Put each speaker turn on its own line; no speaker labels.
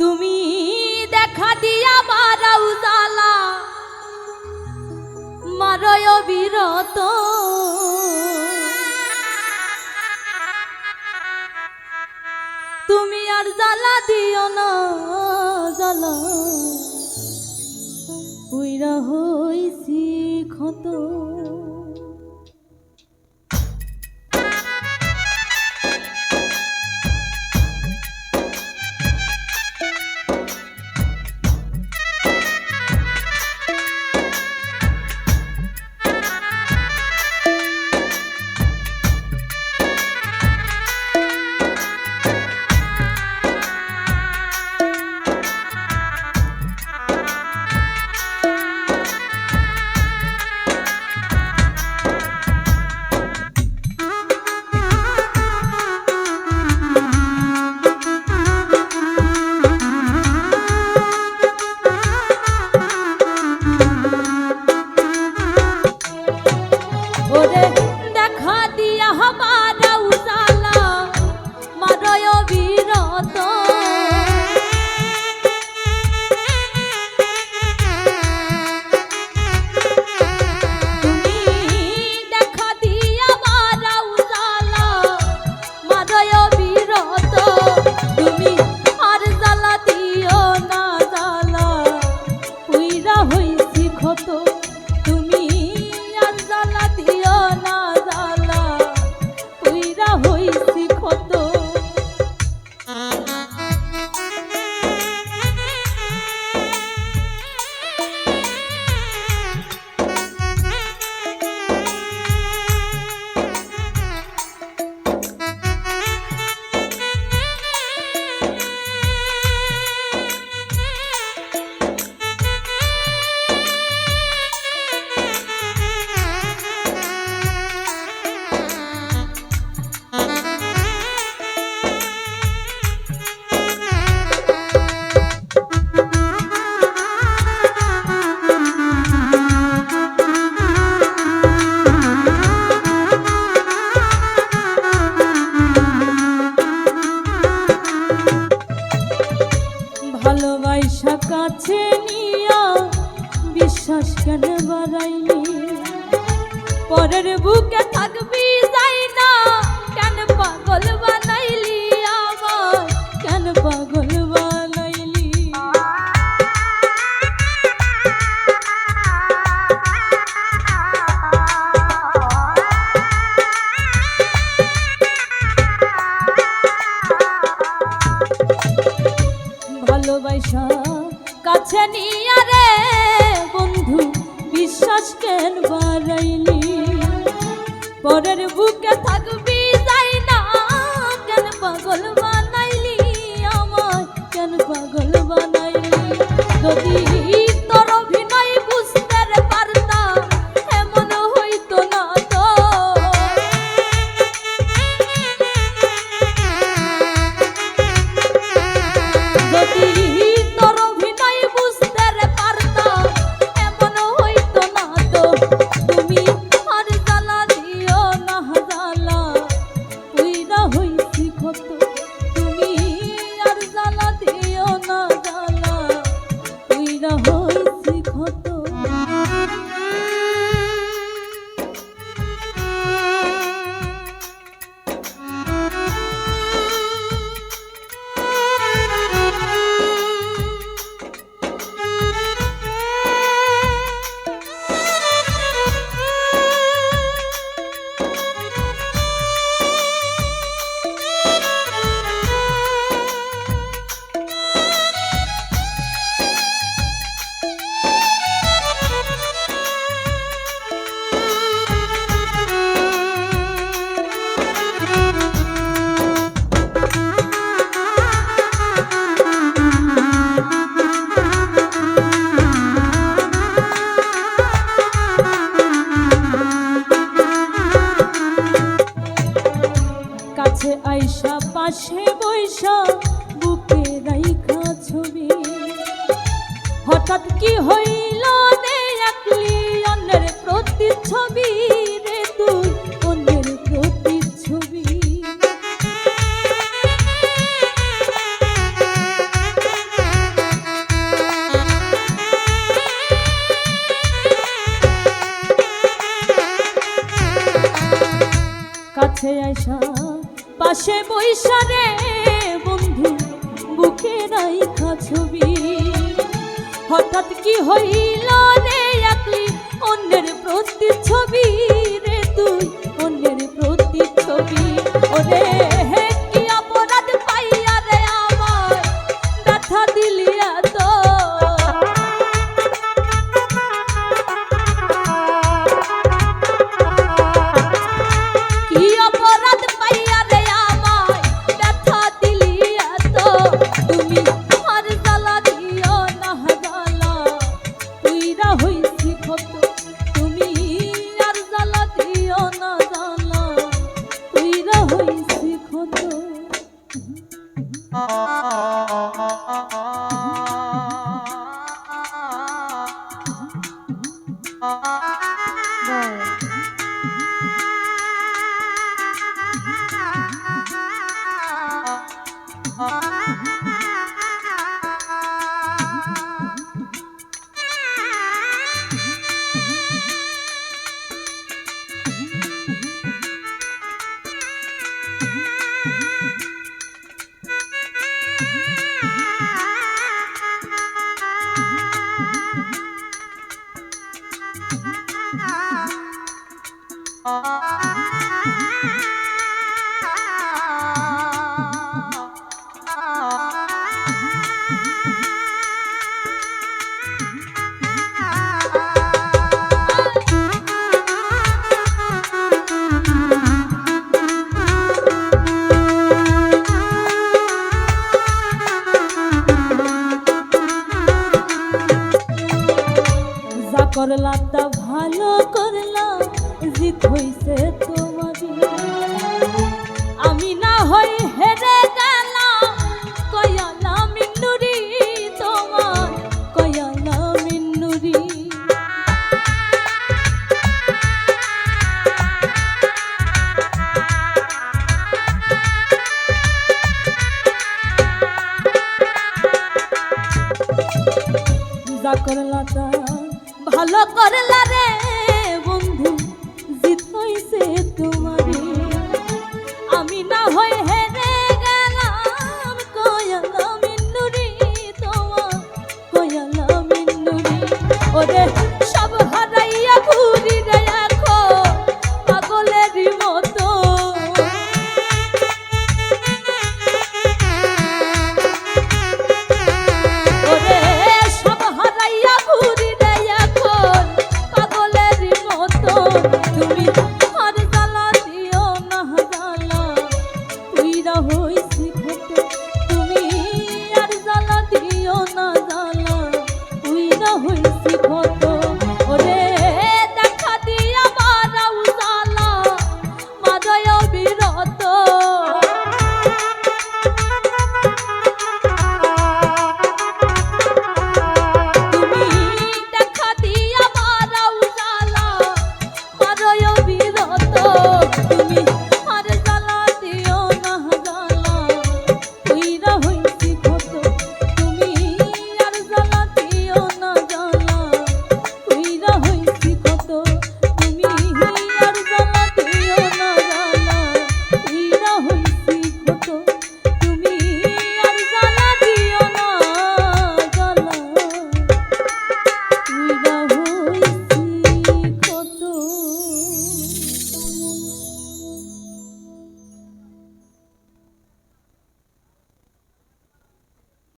তুমি দেখা দিয়া মারাও জালা মারয় বিরত। তুমি আর জ্বালা দিও না, জ্বালা। উইরা হইছি ক্ষত। দেখা দিয়া হবা উজালা। মারয় বিরত বিশ্বাস কেন বাড়াইনি পরের বুকে থাকবি বুকে থাকবি যাই পাগল বানাইলি আমার কেন পাগল বানাইলি? যদি পাশে বৈশা বুকে রাইখা ছবি। হঠাৎ কি হইল নিশারে বন্ধু, বুকে রাইখা ছবি। হঠাৎ কি হইল রে একলি অন্যের প্রতি ছবি রে তুই, অন্যের প্রতি ছবি ওরে যা করলা তা ভালো জিত হইছে তোমারই আমি না হই হেরে গেলাম কয়ালা মিন্নুরি তোমার কয়ালা মিন্নুরি যা করলা তা ভালো করলা রে। দিছে তোমারে। আমি না হয় হেরে গেলাম কয়ালাম ইন্দুরি তোমার কয়ালাম ইন্দুরি। ওরে